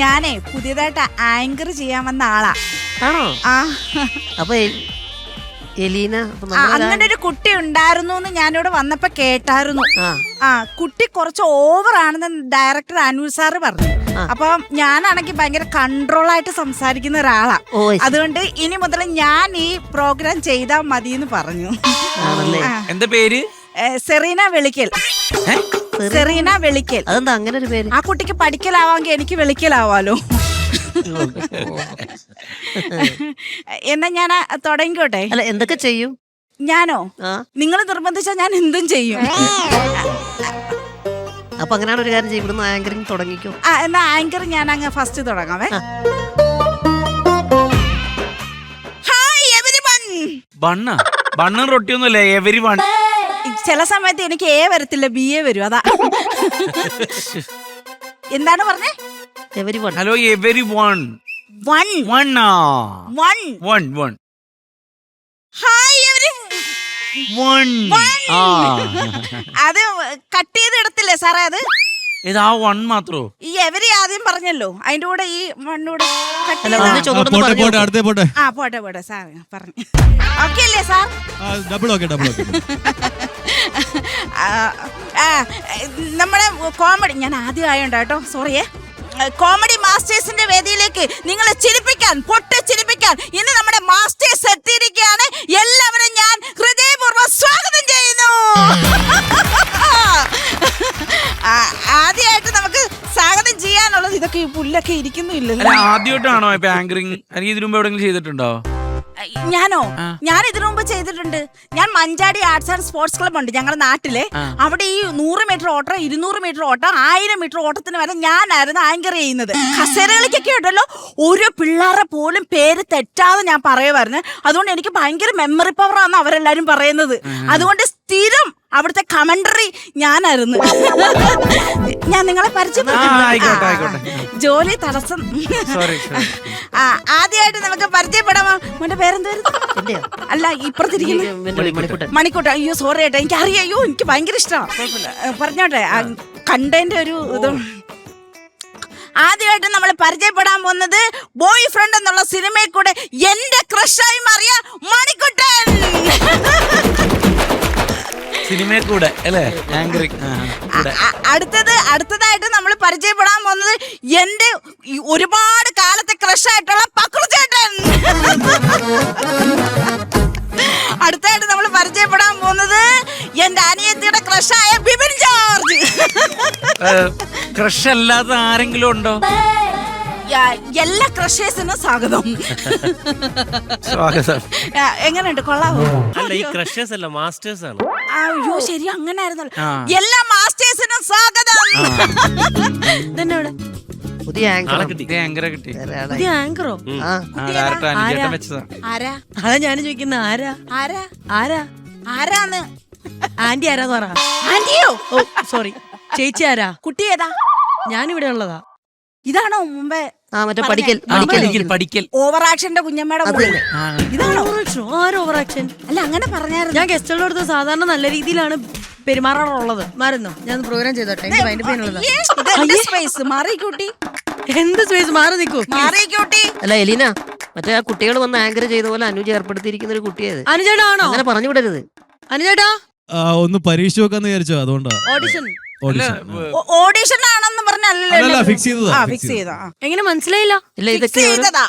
ഞാനേ പുതിയതായിട്ട് ആങ്കർ ചെയ്യാൻ വന്ന ആളാ. ആണോ? ആ. അപ്പൊ എ- എലീന അപ്പൊ ആ, നമ്മൾ അങ്ങനെ ഒരു കുട്ടി ഉണ്ടായിരുന്നു എന്ന് ഞാനിവിടെ വന്നപ്പോ കേട്ടായിരുന്നു. ആ. ആ കുട്ടി കുറച്ച് ഓവർ ആണെന്ന് ഡയറക്ടർ അനൂർ സാറ് പറഞ്ഞു. അപ്പൊ ഞാനാണെങ്കിൽ ഭയങ്കര കൺട്രോൾ ആയിട്ട് സംസാരിക്കുന്ന ഒരാളാ. ഓ ശരി. അതുകൊണ്ട് ഇനി മുതൽ ഞാൻ ഈ പ്രോഗ്രാം ചെയ്താൽ മതി എന്ന് പറഞ്ഞു. ആണല്ലേ? എന്താ പേര്? ഏ, സെറീന വെളിക്കൽ. ഏ? സെറീന? വെളിക്കൽ. അതെന്താ അങ്ങനെ ഒരു പേര്? ആ കുട്ടിക്ക് പഠിക്കലാവാമെങ്കിൽ എനിക്ക് വെളിക്കലാവാലോ. എന്നാ ഞാൻ തുടങ്ങിക്കോട്ടെ. അല്ല എന്തൊക്കെ ചെയ്യും? ഞാനോ? നിങ്ങൾ നിർബന്ധിച്ചാൽ ഞാൻ എന്തും ചെയ്യും. അപ്പൊ അങ്ങനെയാണ് ഒരു കാര്യം ചെയ്യും. ഇവിടുന്ന് ആങ്കറിങ് തുടങ്ങിക്കോ. ആ എന്നാ ആങ്കർ ഞാൻ അങ്ങ് ഫസ്റ്റ് തുടങ്ങാവേ. ആ. ഹായ് എവരിവൺ ബണ്ണ. ബണ്ണും റൊട്ടിയൊന്നുമല്ല എവരി വൺ ചില സമയത്ത് എനിക്ക് എ വരത്തില്ല ബി എ വരും അതാ. എന്താണ് പറഞ്ഞേ? Everyone hello everyone one one one one one hi everyone അത് കട്ട് ചെയ്ത് ഇടത്തില്ലേ സാറേ അത്? ഇത് ആ വൺ മാത്രോ ഈ എവരി ആദ്യം പറഞ്ഞല്ലോ. അതിന്റെ കൂടെ ഈ മണ്ണൂടെ അല്ല, ചെയ്താ- ഒന്ന് ചൊ- പോട്ടെ പോട്ടെ അടുത്തേ പോട്ടെ. ആ പോട്ടെ പോട്ടെ സാർ പറഞ്ഞു. ഓക്കെ അല്ലേ sir? Double okay double okay നമ്മുടെ കോമഡി ഞാൻ ആദ്യം ആയോണ്ട് കേട്ടോ സോറിയേ കോമഡി മാസ്റ്റേഴ്സിന്റെ വേദിയിലേക്ക് നിങ്ങളെ ചിരിപ്പിക്കാൻ പൊട്ട് ചിരിപ്പിക്കാൻ ഇന്ന് നമ്മുടെ മാസ്റ്റേഴ്സ് എത്തിയിരിക്കുകയാണ്. എല്ലാവരും ഞാൻ ഹൃദയപൂർവം സ്വാഗതം ചെയ്യുന്നു. ഇതൊക്കെ ഈ പുല്ലൊക്കെ ഇരിക്കുന്നില്ലല്ലോ. ആദ്യമായിട്ടാണോ ഇപ്പൊ ആങ്കറിങ് അല്ലെങ്കിൽ ഇതിനു മുമ്പ് എവിടെങ്കിലും ചെയ്തിട്ടുണ്ടോ? ഞാനോ? ഞാൻ ഇതിനു മുമ്പ് ചെയ്തിട്ടുണ്ട്. ഞാൻ Manjadi arts and sports club ഉണ്ട് ഞങ്ങളുടെ നാട്ടിലെ. അവിടെ ഈ നൂറ് മീറ്റർ ഓട്ടം ഇരുന്നൂറ് മീറ്റർ ഓട്ടം ആയിരം മീറ്റർ ഓട്ടത്തിന് വരെ ഞാനായിരുന്നു ആങ്കർ ചെയ്യുന്നത്. കസേരകളിക്കൊക്കെ ഉണ്ടല്ലോ. ഒരു പിള്ളേരെ പോലും പേര് തെറ്റാതെ ഞാൻ പറയുമായിരുന്നു അതുകൊണ്ട് എനിക്ക് ഭയങ്കര മെമ്മറി പവർ ആണ് അവരെല്ലാരും പറയുന്നത്. അതുകൊണ്ട് സ്ഥിരം അവിടുത്തെ കമന്ററി ഞാനായിരുന്നു. ഞാൻ നിങ്ങളെ പരിചയപ്പെടുത്തി. ജോലി തടസ്സം. ആദ്യമായിട്ട് നമുക്ക് പരിചയപ്പെടാമോ? മോന്റെ പേരെന്തായിരുന്നു? അല്ല ഇപ്പുറത്തിരിക്കുന്നു. മണിക്കൂട്ട അയ്യോ സോറി ഏട്ടാ. എനിക്ക് അറിയാം അയ്യോ എനിക്ക് ഭയങ്കര ഇഷ്ടമാണ് പറഞ്ഞോട്ടെ. കണ്ടതിന്റെ ഒരു ഇത്. ആദ്യമായിട്ട് നമ്മൾ പരിചയപ്പെടാൻ പോകുന്നത് ബോയ് ഫ്രണ്ട് എന്നുള്ള സിനിമയിൽ കൂടെ എന്റെ ക്രഷായി മാറിയ മണിക്കുട്ടൻ. സിനിമയിൽ കൂടെ അല്ലേ? ആങ്കറിങ് അടുത്തത് അടുത്തതായിട്ട് നമ്മൾ പരിചയപ്പെടാൻ പോകുന്നത് എന്റെ ഒരുപാട് കാലത്തെ ക്രഷ് ആയിട്ടുള്ള പക്രു ചേട്ടൻ. അടുത്തായിട്ട് നമ്മൾ പരിചയപ്പെടാൻ പോകുന്നത് എന്റെ അനിയത്തിയുടെ ക്രഷായ ബിബിൻ ജോർജ്. ക്രഷ് അല്ലാതെ ആരെങ്കിലും ഉണ്ടോ? എല്ലാ ക്രഷേഴ്സിനും സ്വാഗതം. സ്വാഗതം. എങ്ങനെയുണ്ട്? കൊള്ളാവോ? അല്ല ഈ ക്രഷേഴ്സ് അല്ല മാസ്റ്റേഴ്സ് ആണ്. അയ്യോ ശരി അങ്ങനെ ആയിരുന്നല്ലോ ആ. എല്ലാ മാസ്റ്റേഴ്സിനും സ്വാഗതം. ഇതന്നെ ഇവിടെ? പുതിയ ആങ്കർ ആളെ കിട്ടി. ഇത് ആങ്കറെ കിട്ടി. പുതിയ ആങ്കറോ ആ ആ ഡയറക്ടർ അനുചേട്ടൻ ആരാ? വെച്ചതാ. ആരാ? അതാ ഞാൻ ചോദിക്കുന്ന ആരാ? ആരാ? ആരാ? ആരാന്ന് ആന്റി ആരാന്ന് പറ. ആന്റിയോ? ഓ സോറി ചേച്ചി ആരാ? കുട്ടി ഏതാ? ഞാനിവിടെ ഉള്ളതാ. ഇതാണോ മുമ്പേ ആ മറ്റേ പഠിക്കൽ പഠിക്കൽ. പഠിക്കൽ ഓവർ ആക്ഷന്റെ കുഞ്ഞമ്മയുടെ അത്. മോൾ. തന്നെ. ഇതാണോ? ആരോ ഓവർ ആക്ഷൻ അല്ല അങ്ങനെ പറഞ്ഞായിരുന്നു. ഞാൻ ഗസ്റ്റുകളുടെ അടുത്ത് സാധാരണ നല്ല രീതിയിലാണ് പെരുമാറാറുള്ളത്. മാറുന്നോ? ഞാൻ പ്രോഗ്രാം ചെയ്തോട്ടെ. എനിക്ക് സ്പേസ് മാറിക്കൂട്ടി എന്ത് സ്പേസ് മാറി നിൽക്കൂ. മാറിക്കൂട്ടി അല്ല എലീന മറ്റേ ആ കുട്ടികൾ വന്ന് ആങ്കർ ചെയ്ത പോലെ അനുജ ഏർപ്പെടുത്തിയിരിക്കുന്ന ഒരു കുട്ടിയത് അനുജേട്ടാ ആണോ അങ്ങനെ പറഞ്ഞു വിടരുത് അനുചേട്ടാ ഒന്ന് പരീക്ഷ വെക്കാന്ന് വിചാരിച്ചോ അതുകൊണ്ടാണ് ഓഡിഷൻ ഓഡിഷൻ ഓഡിഷൻ ആണെന്ന് അല്ലല്ല, പറഞ്ഞല്ലോ fix ചെയ്തതാ, ആ fix ഫിക്സ് ചെയ്താ ആ. എങ്ങനെ മനസ്സിലായില്ല? ഇല്ല Fix ഇതൊക്കെ ഒരു- ചെയ്തതാ.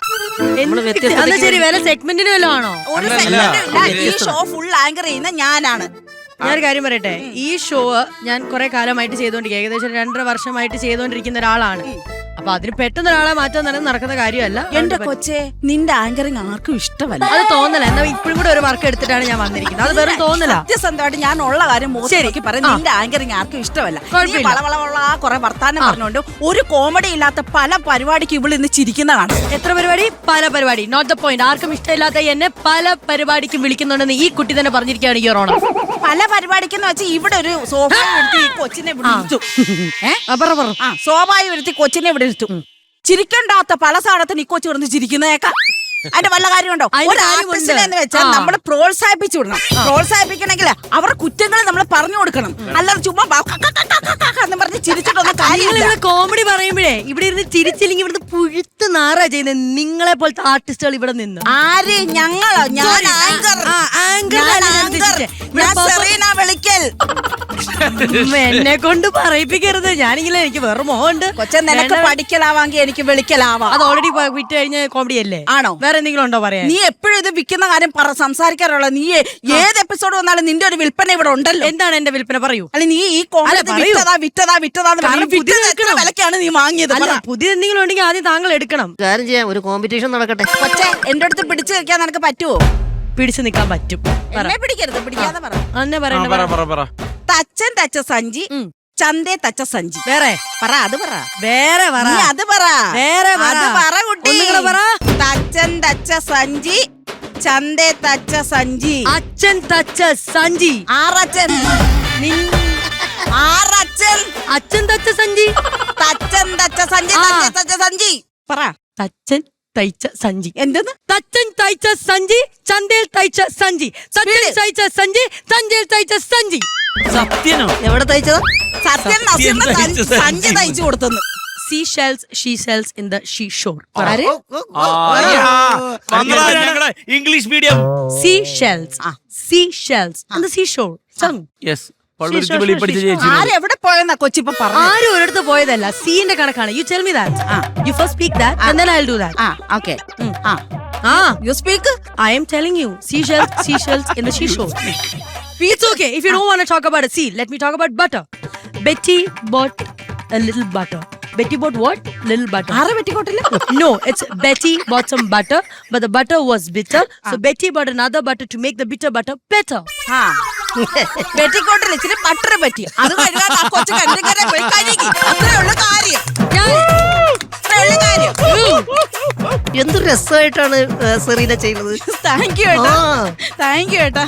നമ്മൾ എന്ത് വ്യത്യസ്തതയ്ക്ക് ശരി വേറെ സെഗ്മെന്റിന് വല്ലതും ആണോ? ഒരു സെക്കൻഡ് ഈ ഷോ ഫുൾ ആങ്കർ ചെയ്യുന്ന ഞാനാണ്. ഞാനൊരു കാര്യം പറയട്ടെ? ഈ ഷോ ഞാൻ കുറെ കാലമായിട്ട് ചെയ്തോണ്ടിരിക്കുക ഏകദേശം രണ്ടര വർഷമായിട്ട് ചെയ്തുകൊണ്ടിരിക്കുന്ന ഒരാളാണ്. അപ്പൊ അതിന് പെട്ടെന്ന് ഒരാളെ മാറ്റാൻ തന്നെ നടക്കുന്ന കാര്യമല്ല. എന്റെ കൊച്ചെ നിന്റെ ആങ്കറിങ് ആർക്കും ഇഷ്ടമല്ല. അത് തോന്നല. എന്നാ ഇപ്പോഴും കൂടെ ഒരു വർക്ക് എടുത്തിട്ടാണ് ഞാൻ വന്നിരിക്കുന്നത്. അത് വെറും തോന്നല. സത്യസന്ധമായിട്ട് ഞാൻ ഉള്ള കാര്യം ശരി. മോശം പറയും. നിന്റെ ആങ്കറിങ് ആർക്കും ഇഷ്ടമല്ല. കുറെ വർത്താനം പറഞ്ഞുകൊണ്ട് ഒരു കോമഡി ഇല്ലാത്ത പല പരിപാടിക്ക് ഇവിടെ ഇന്ന് ചിരിക്കുന്ന കാണാം. എത്ര പരിപാടി? പല പരിപാടി. നോട്ട് ദ പോയിന്റ് ആർക്കും ഇഷ്ടമില്ലാത്ത എന്നെ പല പരിപാടിക്കും വിളിക്കുന്നുണ്ടെന്ന് ഈ കുട്ടി തന്നെ പറഞ്ഞിരിക്കുകയാണ് ഈ ഓണം പല പരിപാടിക്കെന്ന് വെച്ചാൽ ഇവിടെ ഒരു സോഫ എടുത്ത് കൊച്ചിനെ ഇവിടെ ഇരുത്തു. ഏ? പറ പറ. ആ സോഫായി കൊച്ചിനെ ഇവിടെ ഇരുത്തു. ചിരിക്കണ്ടാത്ത പല സാധനത്തിന് ഈ കൊച്ചു കിടന്ന് ചിരിക്കുന്നേക്കാം. അതിന്റെ വല്ല കാര്യമുണ്ടോ? ഒരു. ആർട്ടിസ്റ്റിനെ എന്ന് വെച്ചാൽ നമ്മൾ പ്രോത്സാഹിപ്പിച്ചു വിടണം. പ്രോത്സാഹിപ്പിക്കണമെങ്കിൽ അവരുടെ കുറ്റങ്ങൾ നമ്മൾ പറഞ്ഞു കൊടുക്കണം. അല്ലാതെ ചുമ്മാ എന്ന് പറഞ്ഞ് ചിരിച്ചിട്ടൊന്നും കാര്യമില്ല. കോമഡി പറയുമ്പോഴേ ഇവിടെ ഇരുന്ന് ചിരിച്ചില്ലെങ്കിൽ ഇവിടുന്ന് പുഴുത്ത് നാറാ ചെയ്യുന്നത് നിങ്ങളെ പോലത്തെ ആർട്ടിസ്റ്റുകൾ ഇവിടെ നിന്ന്. ആര്? ഞങ്ങളോ? ഞാൻ. Anchor anchor. ഞാൻ സെറീന വിളിക്കൽ. എന്നെ കൊണ്ട് പറയിപ്പിക്കരുത്. ഞാനിങ്ങനെ എനിക്ക് വേറെ മോഹമുണ്ട്. കൊച്ചെ നിനക്ക്. പഠിക്കലാവാങ്കി എനിക്ക് വിളിക്കലാവാ. അത് ഓൾറെഡി വിറ്റ് കഴിഞ്ഞ കോമഡി അല്ലേ? ആണോ? വേറെ എന്തെങ്കിലും ഉണ്ടോ പറയാൻ? നീ എപ്പോഴും ഇത് വിൽക്കുന്ന കാര്യം പറ സംസാരിക്കാറുള്ള നീ ഏത് എപ്പിസോഡ് വന്നാലും നിന്റെ ഒരു വിൽപ്പന ഇവിടെ ഉണ്ടല്ലോ. എന്താണ് എന്റെ വിൽപ്പന? പറയൂ. അല്ല നീ ഈ കോമഡി. വിറ്റതാ വിറ്റതാ വിറ്റതാ. വിലക്കാണ് നീ വാങ്ങിയത്. പുതിയ എന്തെങ്കിലും ഉണ്ടെങ്കിൽ ആദ്യം താങ്കൾ എടുക്കണം. കാര്യം ചെയ്യാം ഒരു കോമ്പറ്റീഷൻ നടക്കട്ടെ. കൊച്ചെ എന്റെ അടുത്ത് പിടിച്ചു നിൽക്കാൻ നിനക്ക് പറ്റുമോ പിടിച്ചു നിൽക്കാൻ പറ്റും. പറ. എന്നെ പിടിക്കരുത് പിടിക്കാതെ പറ. തച്ചൻ തച്ച സഞ്ചി ചന്തേ തച്ച സഞ്ചി. വേറെ. പറ അത് പറ. വേറെ പറ. അത് പറ. വേറെ പറ. അത് പറ കുട്ടി. പറ. തച്ചൻ തച്ച സഞ്ചി ചന്തേ തച്ച സഞ്ചി. അച്ഛൻ തച്ച സഞ്ചി. ആറച്ചൻ. ആറച്ചൻ. അച്ഛൻ തച്ച സഞ്ചി. തച്ചൻ തച്ച സഞ്ചി തച്ച സഞ്ചി. പറ. തച്ചൻ തയ്ച്ച സഞ്ചി. എന്തെന്ന്? തച്ചൻ തയ്ച്ച സഞ്ചി ചന്തയിൽ തയ്ച്ച സഞ്ചി. തച്ചൻ തയ്ച്ച സഞ്ചി ചന്തയിൽ തയ്ച്ച സഞ്ചി. സത്യനോ? എവിടെ തയ്ച്ചത്? സത്യം നസീറിന് തയ്ച്ച സഞ്ചി- തയ്ച്ചു കൊടുത്തെന്ന്. Sea shells she shells in the she shore ആര്? English medium sea shells sea shells in the sea shore yes Palluruthy വെളി പഠിച്ച ചേച്ചി ആരെവിടെ പോയെന്നാ കൊച്ചിപ്പോ പറഞ്ഞു? ആരും ഒരിടത്ത് പോയതല്ല. സീന്റെ കണക്കാണ്. You tell me that you first speak that and then I will do that ah okay ah. Ah. You speak I am telling you, seashells, seashells in the seashore. It's okay if you don't want to talk about a See, let me talk about butter. Betty bought a little butter. Betty bought what? Little butter. ആരെ പറ്റിക്കോട്ടില്ല no, it's Betty bought some butter, but the butter was bitter. So Betty bought another butter to make the bitter butter better. ആ പെറ്റിക്കോട്ടിൽ ഇച്ചിരി butter പറ്റി അത് കഴുകാൻ ആ കൊച്ചു കണ്ടിങ്ങനെ പോയി കഴുകി അത്രേ ഉള്ളു കാര്യം അത്രേ ഉള്ളു കാര്യം എന്ത് രസമായിട്ടാണ് സെറീന ചെയ്യുന്നത് താങ്ക് യു ഏട്ടാ. താങ്ക് യു ഏട്ടാ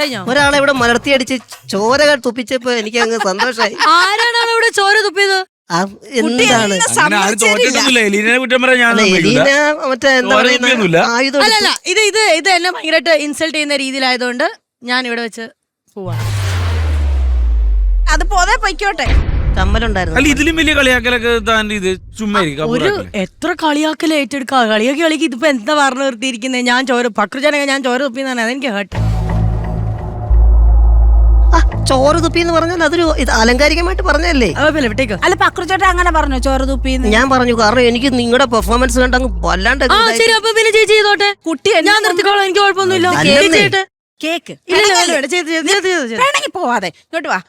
കഴിഞ്ഞോ? ഒരാളെ ഇവിടെ മലർത്തിയടിച്ച് ചോരകൾ തുപ്പിച്ചപ്പോ എനിക്ക് അങ്ങ് സന്തോഷമായി ആരാണ് ഇവിടെ ചോര തുപ്പിയത്? എന്താണ്? എന്നെ അങ്ങനെ ആരും സമ്മതിച്ചില്ല. തോറ്റിട്ടൊന്നുമില്ല. എലീനെ ഞാൻ എലീന മറ്റേ എന്താ ചോര പറയുന്ന? തുപ്പിയൊന്നുമില്ല. ആയുധം അല്ല ഇത് ഇത് ഇത് എന്നെ ഭയങ്കരമായിട്ട് ഇൻസൾട്ട് ചെയ്യുന്ന രീതിയിലായതുകൊണ്ട് ഞാൻ ഇവിടെ വെച്ച് പോവാ. അത് പോതെ പൊയ്ക്കോട്ടെ. അല്ല ഇതിലും വലിയ കളിയാക്കലൊക്കെ താൻ ഇത് ചുമ്മാ ഒരു എത്ര കളിയാക്കൽ ഏറ്റെടുക്കുക കളിയാക്കി കളിക്ക് ഇതിപ്പോ എന്താ പറഞ്ഞു നിർത്തിയിരിക്കുന്നത് ഞാൻ ചോര പക്രുജനക ഞാൻ ചോര തുപ്പിന്നാണ് അതെനിക്ക് ഹേർട്ട് ആ, ചോര തുപ്പി എന്ന് പറഞ്ഞാൽ അതൊരു ഇത് ആലങ്കാരികമായിട്ട് പറഞ്ഞല്ലേ അതല്ല വിട്ടേക്ക്. അല്ല പക്രുചോട്ട അങ്ങനെ പറഞ്ഞു? ചോറ് തുപ്പി ഞാൻ പറഞ്ഞു കാരണം എനിക്ക് നിങ്ങളുടെ പെർഫോമൻസ് കണ്ട് അങ്ങ് വല്ലാണ്ട് ആ ശരി അപ്പൊ പിന്നെ ചേച്ചി ചെയ്തോട്ടെ? കുട്ടി ഞാൻ നിർത്തിക്കോളാം എനിക്ക് കുഴപ്പമൊന്നുമില്ല. കേക്ക് പോവാതെ. ഇങ്ങോട്ട് വാ.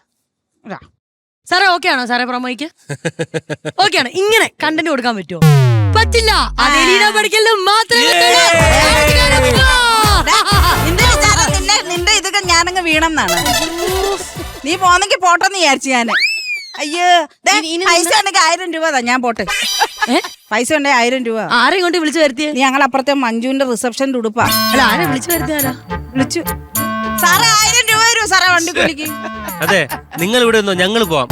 സാറേ ഓക്കെ ആണോ? സാറേ പ്രൊമോയ്ക്ക് ഓക്കെ ആണ്. ഇങ്ങനെ കണ്ടന്റ് കൊടുക്കാൻ പറ്റുമോ പറ്റില്ല. പഠിക്കലും മാത്രമേ ദാ, നിന്റെ നിന്നെ നിന്റെ ഇതൊക്കെ ഞാനങ്ങ് വീണെന്നാണ്. നീ പോന്നെങ്കി പോട്ടെന്ന് വിചാരിച്ചു ഞാൻ. അയ്യോ ദേ, പൈസ ഉണ്ടെങ്കിൽ ആയിരം രൂപ താ ഞാൻ പോട്ടെ? പൈസ ഉണ്ടെങ്കിൽ ആയിരം രൂപ. ആരെയും കൊണ്ട് വിളിച്ചു വരുത്തിയേ? നീ ഞങ്ങൾ അപ്പുറത്തെ മഞ്ജുവിന്റെ റിസപ്ഷന്റെ ഉടുപ്പാ. അല്ല ആരെ വിളിച്ചു വരുത്തിയാലോ വിളിച്ചു. സാറേ ആയിരം രൂപ തരൂ സാറേ വണ്ടി കുലിക്ക്. അതെ നിങ്ങൾ ഇവിടെ നിന്നോ ഞങ്ങൾ പോവാം.